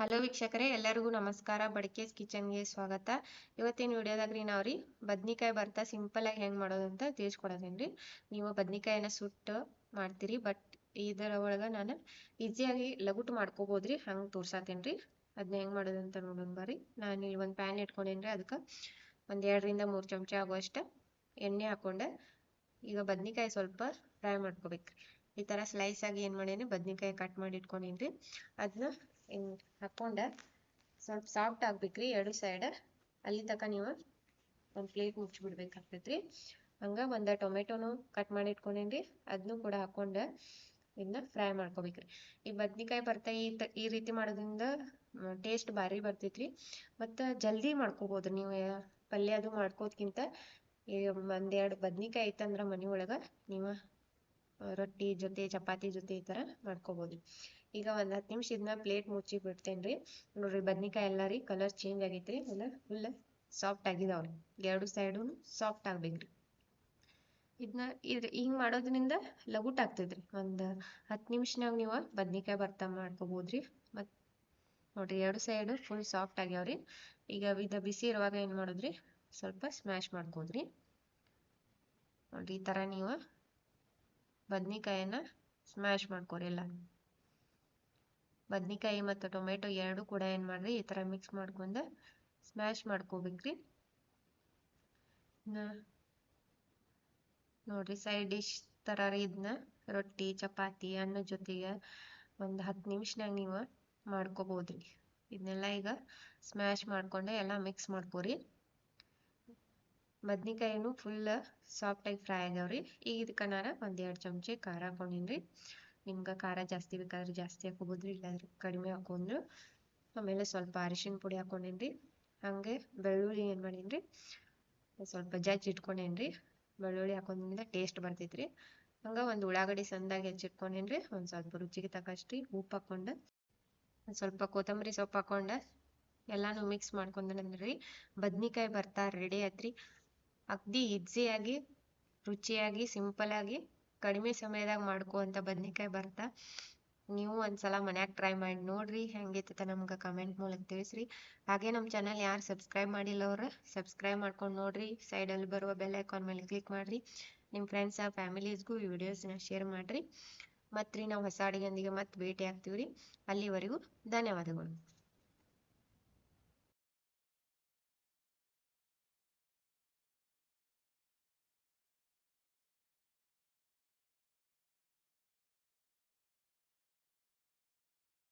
Hello ವೀಕ್ಷಕರೇ, ಎಲ್ಲರಿಗೂ ನಮಸ್ಕಾರ. ಬಡ್ಕೇಸ್ ಕಿಚನ್ಗೆ ಸ್ವಾಗತ. ಇವತ್ತಿನ ವಿಡಿಯೋದಾಗ ರೀ ನಾವು ರೀ ಬದ್ನಿಕಾಯಿ ಬರ್ತಾ ಸಿಂಪಲ್ ಆಗಿ ಹೆಂಗೆ ಮಾಡೋದು ಅಂತ ತಿಳಿಸ್ಕೊಡೋದೇನು ರೀ ನೀವು ಬದ್ನಿಕಾಯಿನ ಸುಟ್ಟು ಮಾಡ್ತೀರಿ, ಬಟ್ ಇದರ ಒಳಗೆ ನಾನು ಈಸಿಯಾಗಿ ಲಗುಟ್ ಮಾಡ್ಕೋಬೋದು ರೀ ಹಂಗೆ ತೋರ್ಸಾತೇನೆ ರೀ ಅದನ್ನ ಹೆಂಗೆ ಮಾಡೋದು ಅಂತ ನೋಡೋಣ ಬರ್ರಿ. ನಾನು ಇಲ್ಲಿ ಒಂದು ಪ್ಯಾನ್ ಇಟ್ಕೊಂಡೇನಿ ರೀ ಅದಕ್ಕೆ ಒಂದು ಎರಡರಿಂದ ಮೂರು ಚಮಚ ಆಗುವಷ್ಟು ಎಣ್ಣೆ ಹಾಕ್ಕೊಂಡೆ ಈಗ ಬದ್ನಿಕಾಯಿ ಸ್ವಲ್ಪ ಫ್ರೈ ಮಾಡ್ಕೋಬೇಕು ಈ ಥರ ಸ್ಲೈಸ್ ಆಗಿ ಏನು ಮಾಡೇನಿ? ಬದ್ನಿಕಾಯಿ ಕಟ್ ಮಾಡಿ ಇಟ್ಕೊಂಡಿನ್ರಿ. ಅದನ್ನ ಹಿಂಗೆ ಹಾಕ್ಕೊಂಡೆ ಸ್ವಲ್ಪ ಸಾಫ್ಟ್ ಆಗ್ಬೇಕ್ರಿ, ಎರಡು ಸೈಡ್ ಅಲ್ಲಿ ತನಕ ನೀವು ಒಂದು ಪ್ಲೇಟ್ ಮುಚ್ಚಿಬಿಡ್ಬೇಕಾಗ್ತೈತ್ರಿ. ಹಂಗೆ ಒಂದು ಟೊಮೆಟೊನು ಕಟ್ ಮಾಡಿ ಇಟ್ಕೊಂಡೇನ್ರಿ. ಅದನ್ನು ಕೂಡ ಹಾಕ್ಕೊಂಡು ಇದನ್ನ ಫ್ರೈ ಮಾಡ್ಕೋಬೇಕ್ರಿ. ಈ ಬದ್ನಿಕಾಯಿ ಬರ್ತಾ ಈ ಈ ರೀತಿ ಮಾಡೋದ್ರಿಂದ ಟೇಸ್ಟ್ ಭಾರಿ ಬರ್ತೈತ್ರಿ. ಮತ್ತ ಜಲ್ದಿ ಮಾಡ್ಕೋಬೋದು. ನೀವು ಪಲ್ಯ ಅದು ಮಾಡ್ಕೋದ್ಕಿಂತ ಒಂದೆರಡು ಬದ್ನಿಕಾಯಿ ಐತಂದ್ರ ಮನೆ ಒಳಗೆ ನೀವು ರೊಟ್ಟಿ ಜೊತೆ, ಚಪಾತಿ ಜೊತೆ ಈ ತರ ಮಾಡ್ಕೋಬಹುದು ಈಗ ಒಂದ್ ಹತ್ತು ನಿಮಿಷ ಇದನ್ನ ಪ್ಲೇಟ್ ಮುಚ್ಚಿ ಬಿಡ್ತೇನ್ರಿ ನೋಡ್ರಿ ಬದ್ನಿಕಾಯಿ ಎಲ್ಲ ರೀ ಕಲರ್ ಚೇಂಜ್ ಆಗೈತ್ರಿ ಎಲ್ಲ ಫುಲ್ ಸಾಫ್ಟ್ ಆಗಿದಾವ್ರಿ ಎರಡು ಸೈಡು ಸಾಫ್ಟ್ ಆಗ್ಬೇಕ್ರಿ. ಇದನ್ನ ಇದ್ರ ಹಿಂಗ್ ಮಾಡೋದ್ರಿಂದ ಲಗುಟ್ ಆಗ್ತೈತ್ರಿ. ಒಂದ್ ಹತ್ತು ನಿಮಿಷನಾಗ ನೀವು ಬದ್ನಿಕಾಯಿ ಭರ್ತಾ ಮಾಡ್ಕೋಬೋದ್ರಿ. ಮತ್ ನೋಡ್ರಿ ಎರಡು ಸೈಡ್ ಫುಲ್ ಸಾಫ್ಟ್ ಆಗ್ಯಾವ್ರಿ ಈಗ ಇದ ಬಿಸಿ ಇರುವಾಗ ಏನ್ ಮಾಡೋದ್ರಿ? ಸ್ವಲ್ಪ ಸ್ಮ್ಯಾಶ್ ಮಾಡ್ಕೋದ್ರಿ. ನೋಡ್ರಿ ಈ ತರ ನೀವು ಬದ್ನಿಕಾಯಿನ ಸ್ಮ್ಯಾಶ್ ಮಾಡ್ಕೊರಿ ಎಲ್ಲ ಬದ್ನಿಕಾಯಿ ಮತ್ತು ಟೊಮೆಟೊ ಎರಡು ಕೂಡ ಏನು ಮಾಡ್ರಿ, ಈ ಥರ ಮಿಕ್ಸ್ ಮಾಡ್ಕೊಂಡು ಸ್ಮ್ಯಾಶ್ ಮಾಡ್ಕೋಬೇಕ್ರಿ. ನೋಡ್ರಿ ಸೈಡ್ ಡಿಶ್ ಥರ ಇದನ್ನ ರೊಟ್ಟಿ, ಚಪಾತಿ, ಅನ್ನ ಜೊತೆಗೆ ಒಂದು ಹತ್ತು ನಿಮಿಷನಾಗ ನೀವು ಮಾಡ್ಕೋಬೋದ್ರಿ. ಇದನ್ನೆಲ್ಲ ಈಗ ಸ್ಮ್ಯಾಶ್ ಮಾಡ್ಕೊಂಡು ಎಲ್ಲ ಮಿಕ್ಸ್ ಮಾಡ್ಕೋರಿ. ಬದ್ನಿಕಾಯಿನೂ ಫುಲ್ ಸಾಫ್ಟಾಗಿ ಫ್ರೈ ಆಗ್ಯಾವ್ರಿ. ಈಗ ಇದಕ್ಕೆ ನಾನು ಒಂದು ಎರಡು ಚಮಚೆ ಖಾರ ರೀ ನಿಮ್ಗೆ ಖಾರ ಜಾಸ್ತಿ ಬೇಕಾದ್ರೆ ಜಾಸ್ತಿ ಹಾಕೋಬೋದ್ರಿ, ಇಲ್ಲಾಂದ್ರೆ ಕಡಿಮೆ ಹಾಕೊಂಡ್ರು. ಆಮೇಲೆ ಸ್ವಲ್ಪ ಅರಿಶಿನ ಪುಡಿ ಹಾಕೊಂಡೇನಿ ಹಂಗೆ ಬೆಳ್ಳುಳ್ಳಿ ಏನು ಮಾಡೀನಿ ರೀ ಸ್ವಲ್ಪ ಜಜ್ಜಿ ಇಟ್ಕೊಂಡೇನಿ ರೀ ಬೆಳ್ಳುಳ್ಳಿ ಹಾಕೊಂಡ್ರಿಂದ ಟೇಸ್ಟ್ ಬರ್ತೈತೆ ರೀ ಹಂಗೆ ಒಂದು ಉಳ್ಳಾಗಡ್ಡಿ ಸಂದಾಗಿ ಹೆಚ್ಚಿಟ್ಕೊಂಡೇನಿ ರೀ ಒಂದು ಸ್ವಲ್ಪ ರುಚಿಗೆ ತಕ್ಕಷ್ಟು ಉಪ್ಪು ಹಾಕೊಂಡು ಸ್ವಲ್ಪ ಕೊತ್ತಂಬರಿ ಸೊಪ್ಪು ಹಾಕೊಂಡು, ಎಲ್ಲಾನು ಮಿಕ್ಸ್ ಮಾಡ್ಕೊಂಡ್ರಿ ಬದ್ನಿಕಾಯಿ ಬರ್ತಾ ರೆಡಿ ಆಯ್ತ್ರಿ ಅಗ್ದಿ ಹೆಜ್ಜೆಯಾಗಿ ರುಚಿಯಾಗಿ ಸಿಂಪಲ್ ಆಗಿ, ಕಡಿಮೆ ಸಮಯದಾಗ ಮಾಡ್ಕೋವಂಥ ಬದ್ನಿಕಾಯಿ ಬರ್ತಾ. ನೀವು ಒಂದ್ಸಲ ಮನ್ಯಾಗ ಟ್ರೈ ಮಾಡಿ ನೋಡ್ರಿ ಹೆಂಗೈತೆ ನಮ್ಗೆ ಕಮೆಂಟ್ ಮೂಲಕ ತಿಳಿಸ್ರಿ. ಹಾಗೆ ನಮ್ಮ ಚಾನಲ್ ಯಾರು ಸಬ್ಸ್ಕ್ರೈಬ್ ಮಾಡಿಲ್ಲ ಅವ್ರ ಸಬ್ಸ್ಕ್ರೈಬ್ ಮಾಡ್ಕೊಂಡು ನೋಡ್ರಿ. ಸೈಡಲ್ಲಿ ಬರುವ ಬೆಲ್ ಐಕಾನ್ ಮೇಲೆ ಕ್ಲಿಕ್ ಮಾಡಿರಿ. ನಿಮ್ಮ ಫ್ರೆಂಡ್ಸ್ ಆ ಫ್ಯಾಮಿಲೀಸ್ಗೂ ಈ ವಿಡಿಯೋಸ್ನ ಶೇರ್ ಮಾಡಿರಿ. ಮತ್ತು ರೀ ನಾವು ಹೊಸ ಅಡುಗೆಯೊಂದಿಗೆ ಮತ್ತೆ ಭೇಟಿ ಆಗ್ತೀವಿ ರೀ ಅಲ್ಲಿವರೆಗೂ ಧನ್ಯವಾದಗಳು.